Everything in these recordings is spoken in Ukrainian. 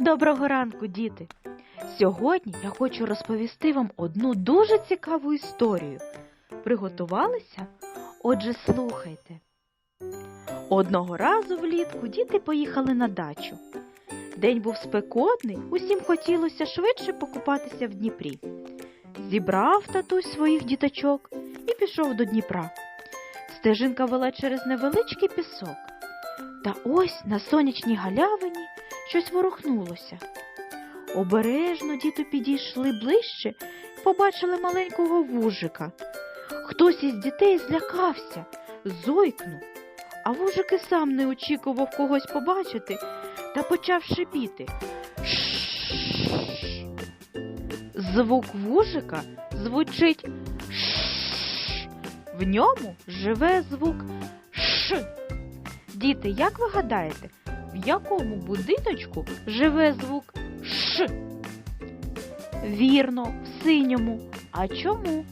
Доброго ранку, діти! Сьогодні я хочу розповісти вам одну дуже цікаву історію. Приготувалися? Отже, слухайте. Одного разу влітку діти поїхали на дачу. День був спекотний, усім хотілося швидше покупатися в Дніпрі. Зібрав татусь своїх діточок і пішов до Дніпра. Стежинка вела через невеличкий пісок. Та ось на сонячній галявині щось ворухнулося. Обережно діти підійшли ближче і побачили маленького вужика. Хтось із дітей злякався, зойкнув, а вужик і сам не очікував когось побачити та почав шипіти. Звук вужика звучить «ш». В ньому живе звук Ш. Діти, як ви гадаєте, в якому будиночку живе звук Ш? Вірно, в синьому. А чому?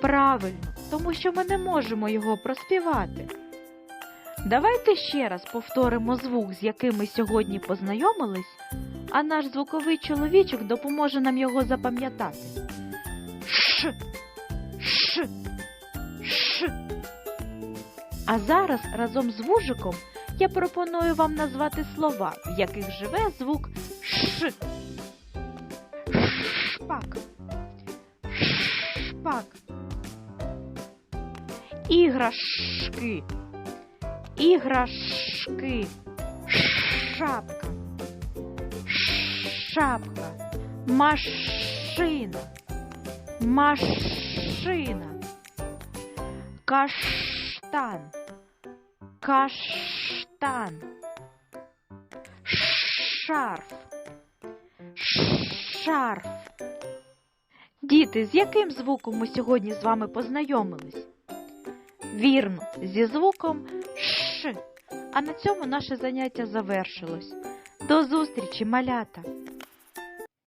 Правильно, тому що ми не можемо його проспівати. Давайте ще раз повторимо звук, з яким ми сьогодні познайомились, а наш звуковий чоловічок допоможе нам його запам'ятати. Ш. Ш. Ш. А зараз разом з вужиком я пропоную вам назвати слова, в яких живе звук Ш. Шпак. Шпак. Іграшки. Іграшки. Шапка. Шапка. Машина. Машина. Каштан. Каштан. Шарф. Шарф. Діти, з яким звуком ми сьогодні з вами познайомились? Вірно, зі звуком Ш. А на цьому наше заняття завершилось. До зустрічі, малята!